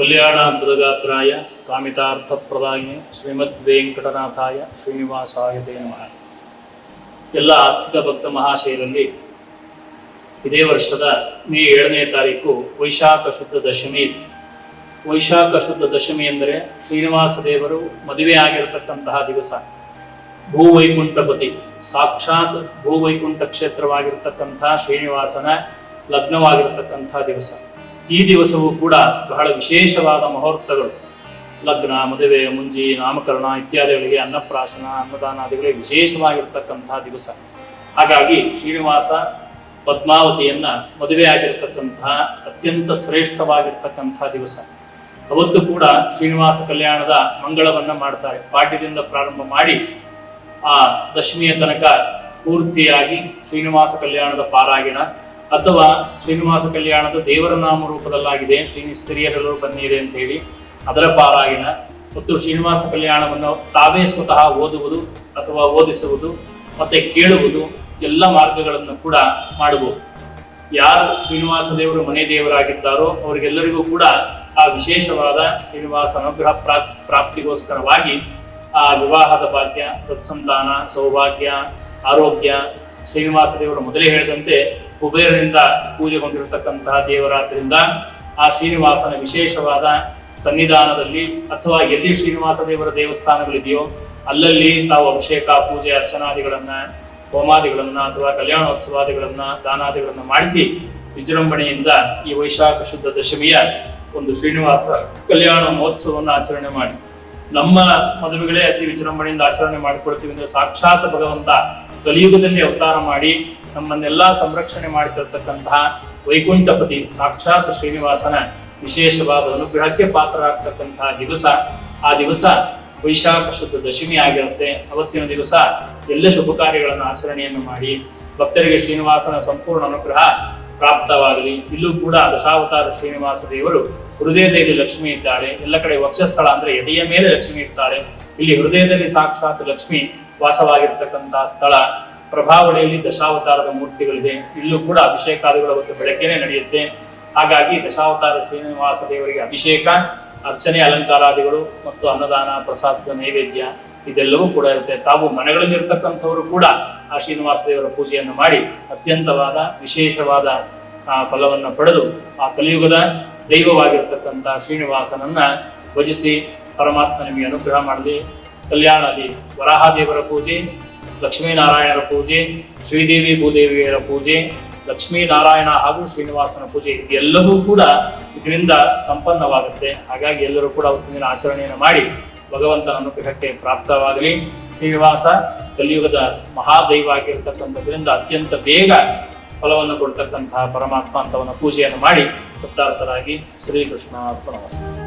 ಕಲ್ಯಾಣಾಂತರಗಾತ್ರಾಯ ಕಾಮಿತಾರ್ಥಪ್ರದಾಯ ಶ್ರೀಮದ್ ವೆಂಕಟನಾಥಾಯ ಶ್ರೀನಿವಾಸಾಯ ನಮಃ ಎಲ್ಲ ಆಸ್ತಿಕ ಭಕ್ತ ಮಹಾಶಯರಲ್ಲಿ ಇದೇ ವರ್ಷದ ಮೇ ಏಳನೇ ತಾರೀಕು ವೈಶಾಖ ಶುದ್ಧ ದಶಮಿ. ವೈಶಾಖ ಶುದ್ಧ ದಶಮಿ ಎಂದರೆ ಶ್ರೀನಿವಾಸ ದೇವರು ಮದುವೆ ಆಗಿರತಕ್ಕಂತಹ ದಿವಸ. ಭೂವೈಕುಂಠಪತಿ, ಸಾಕ್ಷಾತ್ ಭೂವೈಕುಂಠ ಕ್ಷೇತ್ರವಾಗಿರ್ತಕ್ಕಂತಹ ಶ್ರೀನಿವಾಸನ ಲಗ್ನವಾಗಿರತಕ್ಕಂತಹ ದಿವಸ. ಈ ದಿವಸವೂ ಕೂಡ ಬಹಳ ವಿಶೇಷವಾದ ಮುಹೂರ್ತಗಳು. ಲಗ್ನ, ಮದುವೆ, ಮುಂಜಿ, ನಾಮಕರಣ ಇತ್ಯಾದಿಗಳಿಗೆ ಅನ್ನಪ್ರಾಶನ ಅನ್ನದಾನಾದಿಗಳಿಗೆ ವಿಶೇಷವಾಗಿರ್ತಕ್ಕಂತಹ ದಿವಸ. ಹಾಗಾಗಿ ಶ್ರೀನಿವಾಸ ಪದ್ಮಾವತಿಯನ್ನ ಮದುವೆ ಆಗಿರ್ತಕ್ಕಂತಹ ಅತ್ಯಂತ ಶ್ರೇಷ್ಠವಾಗಿರ್ತಕ್ಕಂತಹ ದಿವಸ. ಅವತ್ತು ಕೂಡ ಶ್ರೀನಿವಾಸ ಕಲ್ಯಾಣದ ಮಂಗಳವನ್ನ ಮಾಡ್ತಾರೆ. ಪಾಠ್ಯದಿಂದ ಪ್ರಾರಂಭ ಮಾಡಿ ಆ ದಶಮಿಯ ತನಕ ಪೂರ್ತಿಯಾಗಿ ಶ್ರೀನಿವಾಸ ಕಲ್ಯಾಣದ ಪಾರಾಯಣ ಅಥವಾ ಶ್ರೀನಿವಾಸ ಕಲ್ಯಾಣದ ದೇವರ ನಾಮ ರೂಪದಲ್ಲಾಗಿದೆ ಸ್ತ್ರೀಯರೆಲ್ಲರೂ ಬಂದಿದೆ ಅಂತ ಹೇಳಿ ಅದರ ಪಾರಾಯಣ. ಮತ್ತು ಶ್ರೀನಿವಾಸ ಕಲ್ಯಾಣವನ್ನು ತಾವೇ ಸ್ವತಃ ಓದುವುದು ಅಥವಾ ಓದಿಸುವುದು ಮತ್ತೆ ಕೇಳುವುದು ಎಲ್ಲ ಮಾರ್ಗಗಳನ್ನು ಕೂಡ ಮಾಡಬಹುದು ಯಾರು ಶ್ರೀನಿವಾಸ ದೇವರು ಮನೆ ದೇವರಾಗಿದ್ದಾರೋ ಅವರಿಗೆಲ್ಲರಿಗೂ ಕೂಡ ಆ ವಿಶೇಷವಾದ ಶ್ರೀನಿವಾಸ ಅನುಗ್ರಹ ಪ್ರಾಪ್ ಪ್ರಾಪ್ತಿಗೋಸ್ಕರವಾಗಿ ಆ ವಿವಾಹದ ಭಾಗ್ಯ, ಸತ್ಸಂತಾನ, ಸೌಭಾಗ್ಯ, ಆರೋಗ್ಯ, ಶ್ರೀನಿವಾಸ ದೇವರು ಮೊದಲೇ ಹೇಳಿದಂತೆ ಕುಬೇರನಿಂದ ಪೂಜೆಗೊಂಡಿರತಕ್ಕಂತಹ ದೇವರಾದ್ರಿಂದ ಆ ಶ್ರೀನಿವಾಸನ ವಿಶೇಷವಾದ ಸನ್ನಿಧಾನದಲ್ಲಿ ಅಥವಾ ಎಲ್ಲಿ ಶ್ರೀನಿವಾಸ ದೇವರ ದೇವಸ್ಥಾನಗಳಿದೆಯೋ ಅಲ್ಲಲ್ಲಿ ತಾವು ಅಭಿಷೇಕ, ಪೂಜೆ, ಅರ್ಚನಾದಿಗಳನ್ನ, ಹೋಮಾದಿಗಳನ್ನ ಅಥವಾ ಕಲ್ಯಾಣೋತ್ಸವಾದಿಗಳನ್ನ, ದಾನಾದಿಗಳನ್ನ ಮಾಡಿಸಿ ವಿಜೃಂಭಣೆಯಿಂದ ಈ ವೈಶಾಖ ಶುದ್ಧ ದಶಮಿಯ ಒಂದು ಶ್ರೀನಿವಾಸ ಕಲ್ಯಾಣ ಮಹೋತ್ಸವವನ್ನು ಆಚರಣೆ ಮಾಡಿ. ನಮ್ಮ ಮದುವೆಗಳೇ ಅತಿ ವಿಜೃಂಭಣೆಯಿಂದ ಆಚರಣೆ ಮಾಡಿಕೊಳ್ತೀವಿ ಅಂದ್ರೆ ಸಾಕ್ಷಾತ್ ಭಗವಂತ ಕಲಿಯುಗದಲ್ಲಿ ಅವತಾರ ಮಾಡಿ ನಮ್ಮನ್ನೆಲ್ಲ ಸಂರಕ್ಷಣೆ ಮಾಡಿರ್ತಕ್ಕಂತಹ ವೈಕುಂಠಪತಿ ಸಾಕ್ಷಾತ್ ಶ್ರೀನಿವಾಸನ ವಿಶೇಷವಾದ ಅನುಗ್ರಹಕ್ಕೆ ಪಾತ್ರರಾಗ್ತಕ್ಕಂತಹ ದಿವಸ. ಆ ದಿವಸ ವೈಶಾಖ ಶುದ್ಧ ದಶಮಿ ಆಗಿರುತ್ತೆ. ಅವತ್ತಿನ ದಿವಸ ಎಲ್ಲ ಶುಭ ಕಾರ್ಯಗಳನ್ನು ಆಚರಣೆಯನ್ನು ಮಾಡಿ ಭಕ್ತರಿಗೆ ಶ್ರೀನಿವಾಸನ ಸಂಪೂರ್ಣ ಅನುಗ್ರಹ ಪ್ರಾಪ್ತವಾಗಲಿ. ಇಲ್ಲೂ ಕೂಡ ದಶಾವತಾರ ಶ್ರೀನಿವಾಸ ದೇವರು ಹೃದಯದಲ್ಲಿ ಲಕ್ಷ್ಮಿ ಇದ್ದಾಳೆ, ಎಲ್ಲ ಕಡೆ ವಕ್ಷಸ್ಥಳ ಅಂದ್ರೆ ಎದೆಯ ಮೇಲೆ ಲಕ್ಷ್ಮಿ ಇರ್ತಾಳೆ. ಇಲ್ಲಿ ಹೃದಯದಲ್ಲಿ ಸಾಕ್ಷಾತ್ ಲಕ್ಷ್ಮಿ ವಾಸವಾಗಿರ್ತಕ್ಕಂತಹ ಸ್ಥಳ. ಪ್ರಭಾವಳಿಯಲ್ಲಿ ದಶಾವತಾರದ ಮೂರ್ತಿಗಳಿದೆ. ಇಲ್ಲೂ ಕೂಡ ಅಭಿಷೇಕಾದಿಗಳು ಅವತ್ತು ಬೆಳಗ್ಗೆನೆ ನಡೆಯುತ್ತೆ. ಹಾಗಾಗಿ ದಶಾವತಾರ ಶ್ರೀನಿವಾಸ ದೇವರಿಗೆ ಅಭಿಷೇಕ, ಅರ್ಚನೆ, ಅಲಂಕಾರಾದಿಗಳು ಮತ್ತು ಅನ್ನದಾನ ಪ್ರಸಾದದ ನೈವೇದ್ಯ ಇದೆಲ್ಲವೂ ಕೂಡ ಇರುತ್ತೆ. ತಾವು ಮನೆಗಳಲ್ಲಿ ಇರ್ತಕ್ಕಂಥವರು ಕೂಡ ಆ ಶ್ರೀನಿವಾಸ ದೇವರ ಪೂಜೆಯನ್ನು ಮಾಡಿ ಅತ್ಯಂತವಾದ ವಿಶೇಷವಾದ ಫಲವನ್ನು ಪಡೆದು ಆ ಕಲಿಯುಗದ ದೈವವಾಗಿರ್ತಕ್ಕಂಥ ಶ್ರೀನಿವಾಸನನ್ನ ಭಜಿಸಿ ಪರಮಾತ್ಮ ನಿಮಗೆ ಅನುಗ್ರಹ ಮಾಡಲಿ. ಕಲ್ಯಾಣದಲ್ಲಿ ವರಾಹದೇವರ ಪೂಜೆ, ಲಕ್ಷ್ಮೀನಾರಾಯಣರ ಪೂಜೆ, ಶ್ರೀದೇವಿ ಭೂದೇವಿಯರ ಪೂಜೆ, ಲಕ್ಷ್ಮೀನಾರಾಯಣ ಹಾಗೂ ಶ್ರೀನಿವಾಸನ ಪೂಜೆ ಇದೆಲ್ಲವೂ ಕೂಡ ಇದರಿಂದ ಸಂಪನ್ನವಾಗುತ್ತೆ. ಹಾಗಾಗಿ ಎಲ್ಲರೂ ಕೂಡ ದಿನ ಆಚರಣೆಯನ್ನು ಮಾಡಿ ಭಗವಂತನ ಅನುಗ್ರಹಕ್ಕೆ ಪ್ರಾಪ್ತವಾಗಲಿ. ಶ್ರೀನಿವಾಸ, ಕಲಿಯುಗದ ಮಹಾದೈವ ಆಗಿರ್ತಕ್ಕಂಥದ್ರಿಂದ ಅತ್ಯಂತ ಬೇಗ ಫಲವನ್ನು ಕೊಡ್ತಕ್ಕಂತಹ ಪರಮಾತ್ಮ ಅಂತವನ ಪೂಜೆಯನ್ನು ಮಾಡಿ ಕೃತಾರ್ಥರಾಗಿ ಶ್ರೀಕೃಷ್ಣ ಅರ್ಪಣಮಸ್ತು